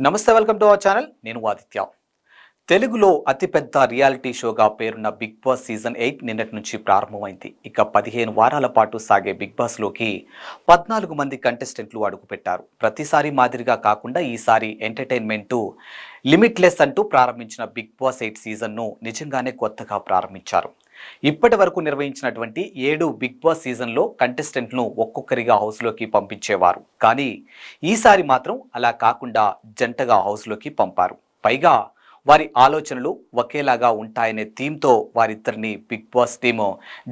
నమస్తే welcome to our channel. నేను ఆదిత్య. తెలుగులో అతిపెద్ద రియాలిటీ షోగా పేరున్న బిగ్ బాస్ సీజన్ ఎయిట్ నిన్నటి నుంచి ప్రారంభమైంది. ఇక పదిహేను వారాల పాటు సాగే బిగ్ బాస్లోకి పద్నాలుగు మంది కంటెస్టెంట్లు అడుగుపెట్టారు. ప్రతిసారి మాదిరిగా కాకుండా ఈసారి ఎంటర్టైన్మెంట్ లిమిట్లెస్ అంటూ ప్రారంభించిన బిగ్ బాస్ ఎయిట్ సీజన్ను నిజంగానే కొత్తగా ప్రారంభించారు. ఇప్పటి వరకు నిర్వహించినటువంటి ఏడు బిగ్ బాస్ సీజన్లో కంటెస్టెంట్ను ఒక్కొక్కరిగా హౌస్లోకి పంపించేవారు. కానీ ఈసారి మాత్రం అలా కాకుండా జంటగా హౌస్లోకి పంపారు. పైగా వారి ఆలోచనలు ఒకేలాగా ఉంటాయనే థీమ్తో వారిద్దరిని బిగ్ బాస్ టీము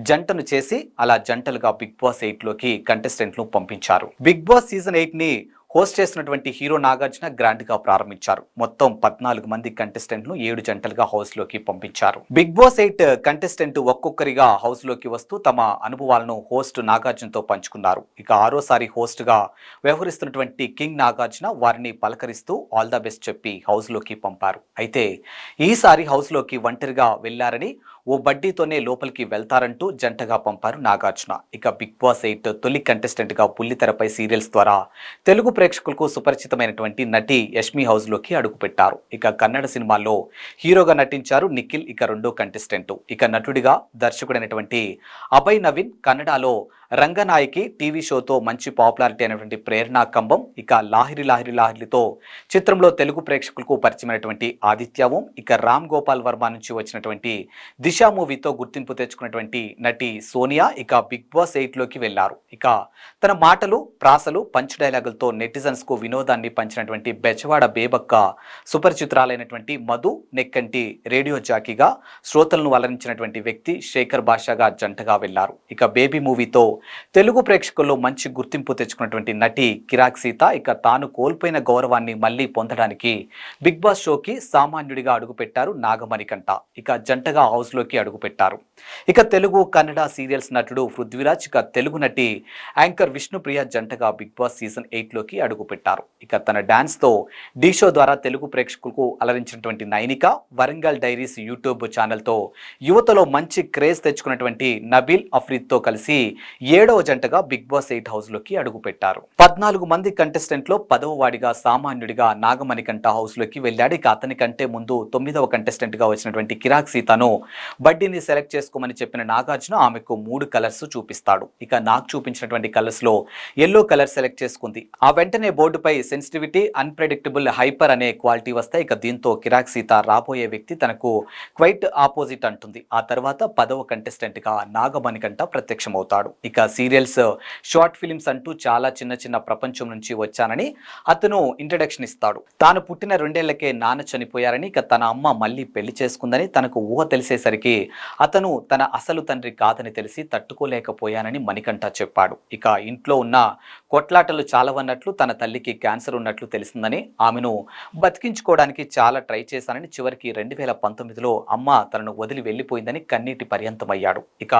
జంటను చేసి అలా జంటలుగా బిగ్ బాస్ ఎయిట్లోకి కంటెస్టెంట్ను పంపించారు. బిగ్ బాస్ సీజన్ ఎయిట్ని హోస్ట్ చేసినటువంటి హీరో నాగార్జున గ్రాండ్గా ప్రారంభించారు. మొత్తం పద్నాలుగు మంది కంటెస్టెంట్ను ఏడు జంటలుగా హౌస్లోకి పంపించారు. బిగ్ బాస్ ఎయిట్ కంటెస్టెంట్ ఒక్కొక్కరిగా హౌస్లోకి వస్తూ తమ అనుభవాలను హోస్ట్ నాగార్జునతో పంచుకున్నారు. ఇక ఆరోసారి హోస్ట్గా వ్యవహరిస్తున్నటువంటి కింగ్ నాగార్జున వారిని పలకరిస్తూ ఆల్ ద బెస్ట్ చెప్పి హౌస్లోకి పంపారు. అయితే ఈసారి హౌస్లోకి ఒంటరిగా వెళ్ళారని ఓ బడ్డీతోనే లోపలికి వెళ్తారంటూ జంటగా పంపారు నాగార్జున. ఇక బిగ్ బాస్ ఎయిట్ తొలి కంటెస్టెంట్గా పుల్లితెరపై బుల్లితెరపై సీరియల్స్ ద్వారా తెలుగు ప్రేక్షకులకు సుపరిచితమైనటువంటి నటి యష్మి హౌస్లోకి అడుగుపెట్టారు. ఇక కన్నడ సినిమాల్లో హీరోగా నటించారు నిఖిల్ ఇక రెండో కంటెస్టెంట్. ఇక నటుడిగా దర్శకుడైనటువంటి అభయ్ నవీన్ కన్నడలో రంగనాయకి టీవీ షోతో మంచి పాపులారిటీ అయినటువంటి ప్రేరణా కంబం ఇక లాహిరి లాహిరి లాహిరితో చిత్రంలో తెలుగు ప్రేక్షకులకు పరిచయమైనటువంటి ఆదిత్యవం ఇక రామ్ గోపాల్ వర్మ నుంచి వచ్చినటువంటి దిశ మూవీతో గుర్తింపు తెచ్చుకున్నటువంటి నటి సోనియా ఇక బిగ్ బాస్ ఎయిట్లోకి వెళ్ళారు. ఇక తన మాటలు ప్రాసలు పంచ్ డైలాగులతో నెటిజన్స్కు వినోదాన్ని పంచినటువంటి బెజవాడ బేబక్క సుపరిచితురాలైనటువంటి మధు నెక్కంటి రేడియో జాకీగా శ్రోతలను అలరించినటువంటి వ్యక్తి శేఖర్ భాషగా జంటగా వెళ్ళారు. ఇక బేబీ మూవీతో తెలుగు ప్రేక్షకుల్లో మంచి గుర్తింపు తెచ్చుకున్నటువంటి నటి కిరాక్ సీత ఇక తాను కోల్పోయిన గౌరవాన్ని మళ్ళీ పొందడానికి బిగ్ బాస్ షోకి సామాన్యుడిగా అడుగుపెట్టారు నాగమణికంట ఇక జంటగా హౌస్లోకి అడుగుపెట్టారు. ఇక తెలుగు కన్నడ సీరియల్స్ నటుడు పృథ్వీరాజ్ ఇక తెలుగు నటి యాంకర్ విష్ణుప్రియ జంటగా బిగ్ బాస్ సీజన్ ఎయిట్లోకి అడుగుపెట్టారు. ఇక తన డాన్స్తో డీ షో ద్వారా తెలుగు ప్రేక్షకులకు అలరించినటువంటి నైనిక వరంగల్ డైరీస్ యూట్యూబ్ ఛానల్తో యువతలో మంచి క్రేజ్ తెచ్చుకున్నటువంటి నబీల్ అఫ్రీద్తో కలిసి ఏడవ జంటగా బిగ్ బాస్ ఎయిట్ హౌస్లోకి అడుగుపెట్టారు. పద్నాలుగు మంది కంటెస్టెంట్లో పదవ వాడిగా సామాన్యుడిగా నాగమణికంఠ హౌస్లోకి వెళ్ళాడు. ఇక అతని కంటే ముందు తొమ్మిదవ కంటెస్టెంట్గా వచ్చినటువంటి కిరాక్ సీతను బడ్డీని సెలెక్ట్ చేసుకోమని చెప్పిన నాగార్జున ఆమెకు మూడు కలర్స్ చూపిస్తాడు. ఇక నాకు చూపించినటువంటి కలర్స్లో ఎల్లో కలర్ సెలెక్ట్ చేసుకుంది. ఆ వెంటనే బోర్డుపై సెన్సిటివిటీ అన్ప్రెడిక్టబుల్ హైపర్ అనే క్వాలిటీ వస్తాయి. ఇక దీంతో కిరాక్ సీత రాబోయే వ్యక్తి తనకు క్వైట్ ఆపోజిట్ అంటుంది. ఆ తర్వాత పదవ కంటెస్టెంట్గా నాగమణికంట ప్రత్యక్షమవుతాడు. ఇక సీరియల్స్ షార్ట్ ఫిలిమ్స్ అంటూ చాలా చిన్న చిన్న ప్రపంచం నుంచి వచ్చానని అతను ఇంట్రడక్షన్ ఇస్తాడు. తాను పుట్టిన రెండేళ్ళకే నాన్న చనిపోయారని ఇక తన అమ్మ మళ్ళీ పెళ్ళి చేసుకుందని తనకు ఊహ తెలిసేసరికి అతను తన అసలు తండ్రి కాదని తెలిసి తట్టుకోలేకపోయానని మణికంఠ చెప్పాడు. ఇక ఇంట్లో ఉన్న కొట్లాటలు చాలవన్నట్లు తన తల్లికి క్యాన్సర్ ఉన్నట్లు తెలిసిందని ఆమెను బతికించుకోవడానికి చాలా ట్రై చేశానని చివరికి రెండు వేల పంతొమ్మిదిలో అమ్మ తనను వదిలి వెళ్ళిపోయిందని కన్నీటి పర్యంతమయ్యాడు. ఇక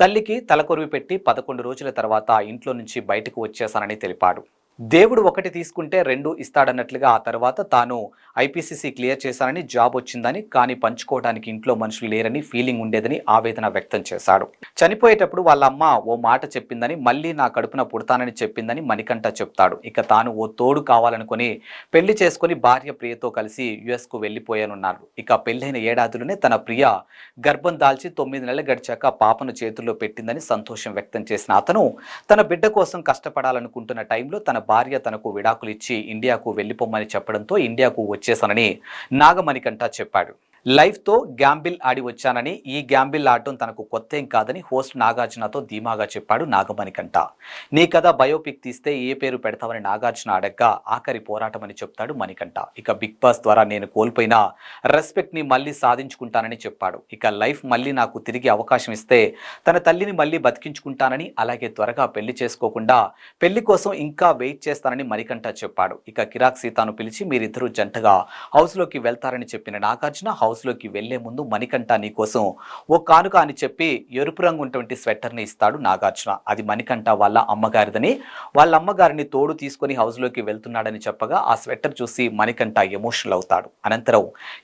తల్లికి తలకొరివి పెట్టి పదకొండు రోజుల తర్వాత ఇంట్లో నుంచి బయటకు వచ్చేశానని తెలిపాడు. దేవుడు ఒకటి తీసుకుంటే రెండు ఇస్తాడన్నట్లుగా ఆ తర్వాత తాను ఐపీసీసీ క్లియర్ చేశానని జాబ్ వచ్చిందని కానీ పంచుకోవడానికి ఇంట్లో మనుషులు లేరని ఫీలింగ్ ఉండేదని ఆవేదన వ్యక్తం చేశాడు. చనిపోయేటప్పుడు వాళ్ళ అమ్మ ఓ మాట చెప్పిందని మళ్ళీ నా కడుపున పుడతానని చెప్పిందని మణికంఠ చెప్తాడు. ఇక తాను ఓ తోడు కావాలనుకుని పెళ్ళి చేసుకుని భార్య ప్రియతో కలిసి యుఎస్కు వెళ్ళిపోయానున్నారు ఇక పెళ్ళైన ఏడాదిలోనే తన ప్రియ గర్భం దాల్చి తొమ్మిది నెలలు గడిచాక పాపను చేతుల్లో పెట్టిందని సంతోషం వ్యక్తం చేసిన అతను తన బిడ్డ కోసం కష్టపడాలనుకుంటున్న టైంలో తన భార్య తనకు విడాకులు ఇచ్చి ఇండియాకు వెళ్ళిపోమ్మని చెప్పడంతో ఇండియాకు వచ్చేసానని నాగమణికంఠ చెప్పాడు. లైఫ్తో గ్యాంబిల్ ఆడి వచ్చానని ఈ గ్యాంబిల్ ఆడటం తనకు కొత్త ఏం కాదని హోస్ట్ నాగార్జునతో ధీమాగా చెప్పాడు నాగమణికంఠ. నీ కథ బయోపిక్ తీస్తే ఏ పేరు పెడతామని నాగార్జున అడగ్గా ఆఖరి పోరాటం అని చెప్తాడు మణికంఠ. ఇక బిగ్ బాస్ ద్వారా నేను కోల్పోయిన రెస్పెక్ట్ని మళ్ళీ సాధించుకుంటానని చెప్పాడు. ఇక లైఫ్ మళ్ళీ నాకు తిరిగి అవకాశం ఇస్తే తన తల్లిని మళ్ళీ బతికించుకుంటానని అలాగే త్వరగా పెళ్ళి చేసుకోకుండా పెళ్ళి కోసం ఇంకా వెయిట్ చేస్తానని మణికంఠ చెప్పాడు. ఇక కిరాక్ సీతాను పిలిచి మీరిద్దరూ జంటగా హౌస్లోకి వెళ్తారని చెప్పిన నాగార్జున హౌస్లోకి వెళ్ళే ముందు మణికంఠ నీ కోసం ఓ కానుక అని చెప్పి ఎరుపు రంగు ఉన్నటువంటి స్వెట్టర్ని ఇస్తాడు నాగార్జున. అది మణికంఠ వాళ్ళ అమ్మగారిదని. వాళ్ళ అమ్మగారిని తోడు తీసుకొని హౌస్లోకి వెళ్తున్నాడని చెప్పగా ఆ స్వెట్టర్ చూసి మణికంఠ ఎమోషనల్ అవుతాడు. అనంతరం